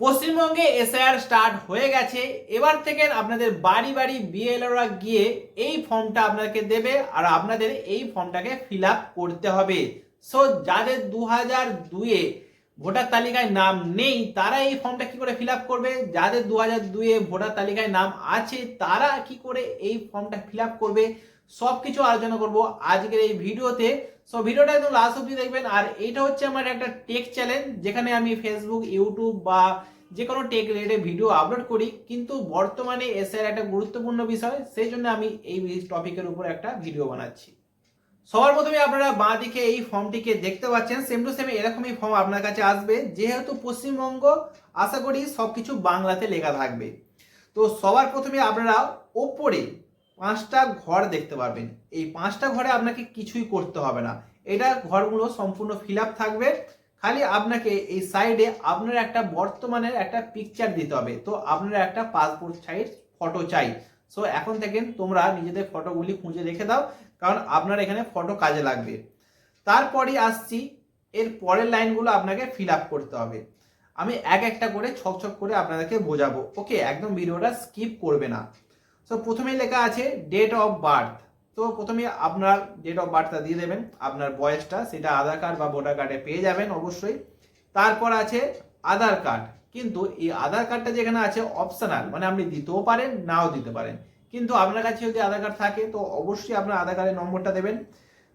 পশ্চিমবঙ্গে SIR start হয়ে গেছে। এবার থেকে আপনাদের বাড়ি বাড়ি বিএলওরা গিয়ে এই ফর্মটা আপনাকে দেবে আর আপনাদের এই ফর্মটাকে ফিল করতে হবে। সো যাদের দু হাজার দুয়ে ভোটার তালিকায় নাম নেই, তারা এই ফর্মটা কি করে ফিল করবে? যাদের দু হাজার দুয়ে ভোটার তালিকায় নাম আছে, তারা কি করে এই ফর্মটা ফিল করবে? সব কিছু আলোচনা করব আজকের এই ভিডিওতে। সো ভিডিওটা একদম লাস্ট অব্দি দেখবেন। আর এইটা হচ্ছে আমার একটা টেক চ্যানেল যেখানে আমি ফেসবুক ইউটিউব বা যে কোনো টেক রিলেটেড ভিডিও আপলোড করি। কিন্তু বর্তমানে এসআর একটা গুরুত্বপূর্ণ বিষয়, সেই জন্য আমি এই টপিকের উপর একটা ভিডিও বানাচ্ছি। সবার প্রথমে আপনারা বাঁ দিকে এই ফর্মটিকে দেখতে পাচ্ছেন। সেম টু সেম এরকমই ফর্ম আপনার কাছে আসবে। যেহেতু পশ্চিমবঙ্গ, আশা করি সবকিছু বাংলাতে লেখা থাকবে। তো সবার প্রথমে আপনারা ওপরে পাঁচটা ঘর দেখতে পারবেন। এই পাঁচটা ঘরে আপনাকে কিছুই করতে হবে না। এটা ঘরগুলো সম্পূর্ণ ফিল থাকবে। খালি আপনাকে এই সাইডে আপনার একটা বর্তমানের একটা পিকচার দিতে হবে। তো আপনার একটা পাসপোর্ট সাইজ ফটো চাই। সো এখন থেকে তোমরা নিজেদের ফটোগুলি খুঁজে রেখে দাও, কারণ আপনার এখানে ফটো কাজে লাগবে। তারপরে আসছি, এর পরের লাইনগুলো আপনাকে ফিল করতে হবে। আমি এক একটা করে ছক ছক করে আপনাদেরকে বোঝাবো। ওকে একদম ভিডিওটা স্কিপ করবে না। সো প্রথমেই লেখা আছে ডেট অফ বার্থ তো প্রথমে আপনার ডেট অফ বার্থটা দিয়ে দেবেন, আপনার বয়সটা, সেটা আধার কার্ড বা ভোটার কার্ডে পেয়ে যাবেন অবশ্যই। তারপর আছে আধার কার্ড কিন্তু এই আধার কার্ডটা যেখানে আছে অপশনাল মানে আপনি দিতেও পারেন, নাও দিতে পারেন। কিন্তু আপনার কাছে যদি আধার কার্ড থাকে, তো অবশ্যই আপনার আধার কার্ডের নম্বরটা দেবেন।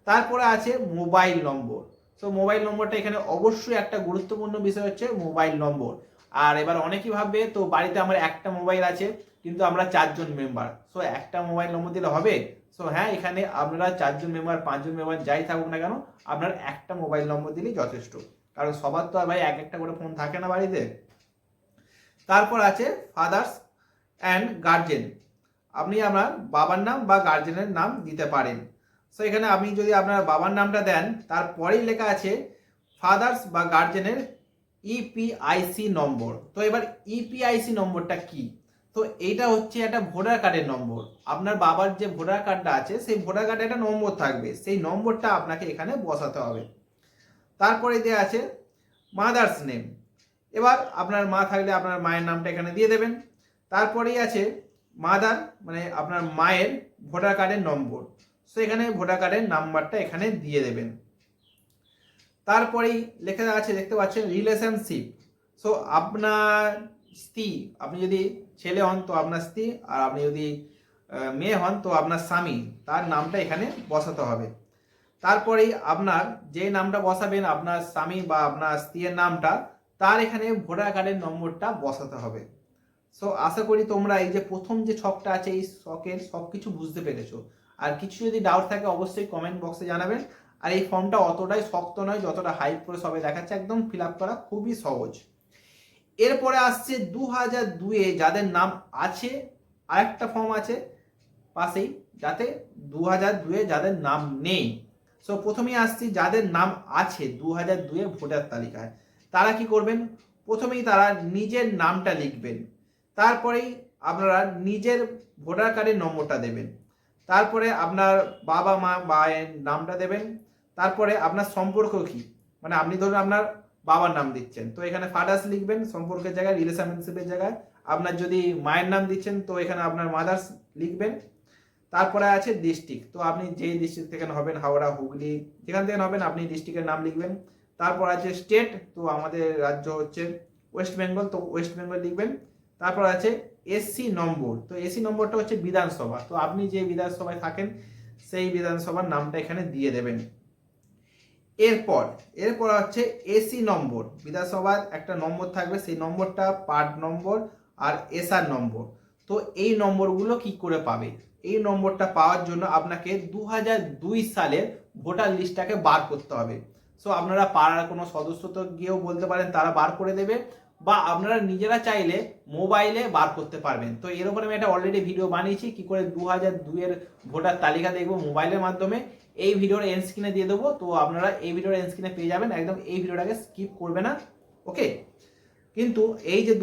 তারপরে আছে মোবাইল নম্বর তো মোবাইল নম্বরটা এখানে অবশ্যই একটা গুরুত্বপূর্ণ বিষয় হচ্ছে মোবাইল নম্বর আর এবার অনেকেই ভাববে, তো বাড়িতে আমার একটা মোবাইল আছে কিন্তু আমরা চারজন মেম্বার সো একটা মোবাইল নম্বর দিলে হবে। সো হ্যাঁ এখানে আপনারা চারজন মেম্বার পাঁচজন মেম্বার যাই থাকুক না কেন, আপনার একটা মোবাইল নম্বর দিলেই যথেষ্ট। কারণ সবার তো আর ভাই এক একটা করে ফোন থাকে না বাড়িতে। তারপর আছে ফাদার্স অ্যান্ড গার্জেন আপনি আপনার বাবার নাম বা গার্জেনের নাম দিতে পারেন। সো এখানে আপনি যদি আপনার বাবার নামটা দেন, তারপরেই লেখা আছে ফাদার্স বা গার্জেনের ইপিআইসি নম্বর তো এবার ইপিআইসি নম্বরটা কি? তো এইটা হচ্ছে একটা ভোটার কার্ডের নম্বর। আপনার বাবার যে ভোটার কার্ডটা আছে, সেই ভোটার কার্ডে একটা নম্বর থাকবে। সেই নম্বরটা আপনাকে এখানে বসাতে হবে। তারপরে দেওয়া আছে মাদার্স নেম এবার আপনার মা থাকলে আপনার মায়ের নামটা এখানে দিয়ে দেবেন। তারপরেই আছে মাদার মানে আপনার মায়ের ভোটার কার্ডের নম্বর। সো এখানে ভোটার কার্ডের নাম্বারটা এখানে দিয়ে দেবেন। তারপরেই লেখা আছে, দেখতে পাচ্ছেন রিলেশনশিপ সো আপনার স্ত্রী, আপনি যদি ছেলে হন তো আপনার স্ত্রী, আর আপনি যদি মেয়ে হন তো আপনার স্বামী, তার নামটা এখানে বসাতে হবে। তারপরেই আপনার যে নামটা বসাবেন, আপনার স্বামী বা আপনার স্ত্রীর নামটা, তার এখানে ভোটার কার্ডের নম্বরটা বসাতে হবে। সো আশা করি তোমরা এই যে প্রথম যে ছকটা আছে, এই ছকের সব কিছু বুঝতে পেরেছ। আর কিছু যদি ডাউট থাকে, অবশ্যই কমেন্ট বক্সে জানাবেন। আর এই ফর্মটা অতটাই শক্ত নয়, যতটা হাইপ করে সবাই দেখাচ্ছে, একদম ফিল আপ করা খুবই সহজ। এরপরে আসছে দু হাজার দুয়ে যাদের নাম আছে, আরেকটা ফর্ম আছে পাশেই, যাতে দু হাজার দুয়ে যাদের নাম নেই। সো প্রথমেই আসছি যাদের নাম আছে দু হাজার দুয়ে ভোটার তালিকায়। তারা কি করবেন? প্রথমেই তারা নিজের নামটা লিখবেন। তারপরেই আপনারা নিজের ভোটার কার্ডের নম্বরটা দেবেন। তারপরে আপনার বাবা মা মায়ের নামটা দেবেন। তারপরে আপনার সম্পর্ক কি? মানে আপনি ধরুন আপনার বাবার নাম দিচ্ছেন। তো এখানে ফাদার্স লিখবেন, সম্পর্কের জায়গায় রিলেশনশিপের জায়গায়। আপনার যদি মায়ের নাম দিচ্ছেন, তো এখানে আপনার মাদার্স লিখবেন। তারপরে আছে ডিস্ট্রিক্ট তো আপনি যে ডিস্ট্রিক্ট থেকে হবেন, হাওড়া, হুগলি, যেখান থেকে হবেন, আপনি ডিস্ট্রিক্টের নাম লিখবেন। তারপর আছে স্টেট তো আমাদের রাজ্য হচ্ছে ওয়েস্ট বেঙ্গল তো ওয়েস্ট বেঙ্গল লিখবেন। তারপর আছে এসসি নম্বর। তো এসি নম্বরটা হচ্ছে বিধানসভা। তো আপনি যে বিধানসভায় থাকেন, সেই বিধানসভার নামটা এখানে দিয়ে দেবেন। এরপর এরপর হচ্ছে এসি নম্বর। বিধানসভার একটা নম্বর থাকবে, সেই নম্বরটা পার্ট নম্বর আর এসআর নম্বর। তো এই নম্বরগুলো কি করে পাবে? এই নম্বরটা পাওয়ার জন্য আপনাকে দু দুই সালের ভোটার লিস্টটাকে বার করতে হবে। সো আপনারা পাড়ার কোনো সদস্য তো গিয়েও বলতে পারেন, তারা বার করে দেবে বা আপনারা নিজেরা চাইলে মোবাইলে বার করতে পারবেন। তো এর উপরে আমি একটা অলরেডি ভিডিও বানিয়েছি, কি করে দু হাজার দুইয়ের ভোটার তালিকা দেখব মোবাইলের মাধ্যমে। এই ভিডিওর এন স্ক্রিনে দিয়ে দেবো। তো আপনারা এই ভিডিওর এন স্ক্রিনে পেয়ে যাবেন। একদম এই ভিডিওটাকে স্কিপ করবে না। ওকে কিন্তু এই যে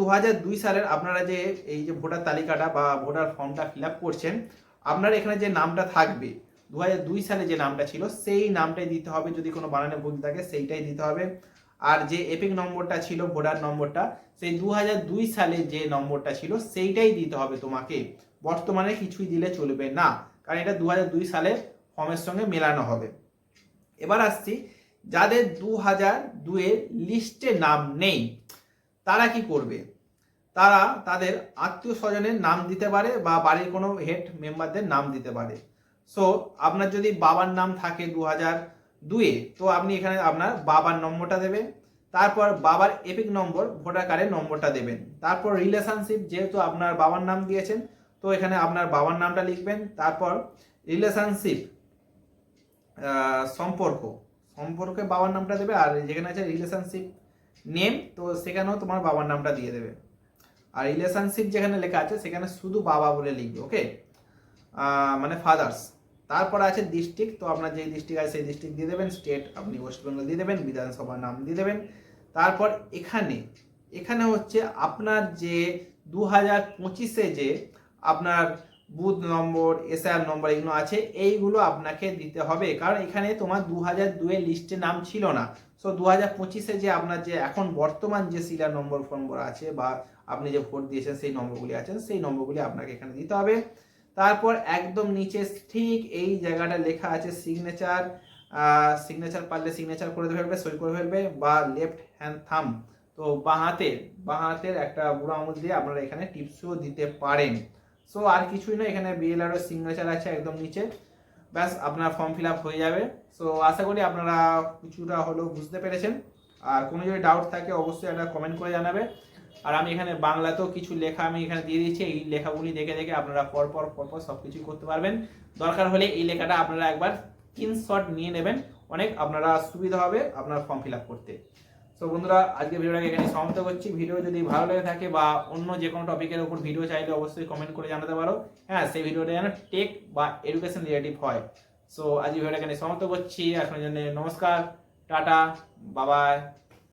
দু সালের আপনারা যে, এই যে ভোটার তালিকাটা বা ভোটার ফর্মটা ফিল করছেন, আপনার এখানে যে নামটা থাকবে দু সালে যে নামটা ছিল, সেই নামটাই দিতে হবে। যদি কোনো বানানে ভুল থাকে, সেইটাই দিতে হবে। আর যে এপিক নম্বরটা ছিল, ভোটার নম্বরটা, সেই দু সালে যে নম্বরটা ছিল, সেইটাই দিতে হবে তোমাকে। বর্তমানে কিছুই দিলে চলবে না। কারণ এটা দু সালের ফর্মের সঙ্গে মেলানো হবে। এবার আসছি যাদের দু হাজার দুয়ের লিস্টে নাম নেই, তারা কি করবে? তারা তাদের আত্মীয় স্বজনের নাম দিতে পারে বা বাড়ির কোনো হেড মেম্বারদের নাম দিতে পারে। সো আপনার যদি বাবার নাম থাকে দু হাজার দুয়ে তো আপনি এখানে আপনার বাবার নম্বরটা দেবেন, তারপর বাবার এপিক নম্বর ভোটার কার্ডের নম্বরটা দেবেন। তারপর রিলেশনশিপ যেহেতু আপনার বাবার নাম দিয়েছেন, তো এখানে আপনার বাবার নামটা লিখবেন, তারপর রিলেশনশিপ সম্পর্ক। সম্পর্কে বাবার নামটা দেবে আর যেখানে আছে রিলেশনশিপ নেম তো সেখানেও তোমার বাবার নামটা দিয়ে দেবে। আর রিলেশনশিপ যেখানে লেখা আছে, সেখানে শুধু বাবা বলে লিখবে ওকে মানে ফাদার্স তারপর আছে ডিস্ট্রিক্ট তো আপনার যে ডিস্ট্রিক্ট আছে, সেই ডিস্ট্রিক্ট দিয়ে দেবেন। স্টেট আপনি ওয়েস্ট বেঙ্গল দিয়ে দেবেন, বিধানসভার নাম দিয়ে দেবেন। তারপর এখানে এখানে হচ্ছে আপনার যে দু হাজার পঁচিশে যে আপনার বুথ নম্বর এসআর নম্বর এগুলো আছে, এইগুলো আপনাকে দিতে হবে। কারণ এখানে তোমার দু হাজার দুয়ের লিস্টে নাম ছিল না। সো দু হাজার পঁচিশে যে আপনার যে এখন বর্তমান যে সিরিয়াল নম্বর নম্বর আছে বা আপনি যে ভোট দিয়েছেন সেই নম্বরগুলি আছেন, সেই নম্বরগুলি আপনাকে এখানে দিতে হবে। তারপর একদম নিচে ঠিক এই জায়গাটা লেখা আছে সিগনেচার সিগনেচার পারলে সিগনেচার করে ফেলবে, সই করে ফেলবে বা লেফট হ্যান্ড থাম তো বাঁ হাতের বাঁ হাতের একটা বুড়ো আঙুল দিয়ে আপনারা এখানে টিপসও দিতে পারেন। সো আর কিছুই না, এখানে বিএলআর সিগনেচার আছে একদম নিচে। ব্যাস, আপনার ফর্ম ফিল আপ হয়ে যাবে। সো আশা করি আপনারা কিছুটা হলেও বুঝতে পেরেছেন। আর কোনো যদি ডাউট থাকে, অবশ্যই একটা কমেন্ট করে জানাবে। আর আমি এখানে বাংলাতেও কিছু লেখা আমি এখানে দিয়ে দিয়েছি এই লেখাগুলি দেখে দেখে আপনারা পরপর পরপর সব কিছুই করতে পারবেন। দরকার হলে এই লেখাটা আপনারা একবার স্ক্রিনশট নিয়ে নেবেন। অনেক আপনারা সুবিধা হবে আপনার ফর্ম ফিল আপ করতে। তো বন্ধুরা, আজকে ভিডিওটাকে এখানে সমাপ্ত করছি। ভিডিও যদি ভালো লেগে থাকে বা অন্য যে কোনো টপিকের উপর ভিডিও চাইলে অবশ্যই কমেন্ট করে জানাতে পারো। হ্যাঁ সেই ভিডিওটা যেন টেক বা এডুকেশন রিলেটিভ হয়। সো আজকে ভিডিওটা এখানে সমাপ্ত করছি। এখনের জন্য নমস্কার, টাটা বাবাই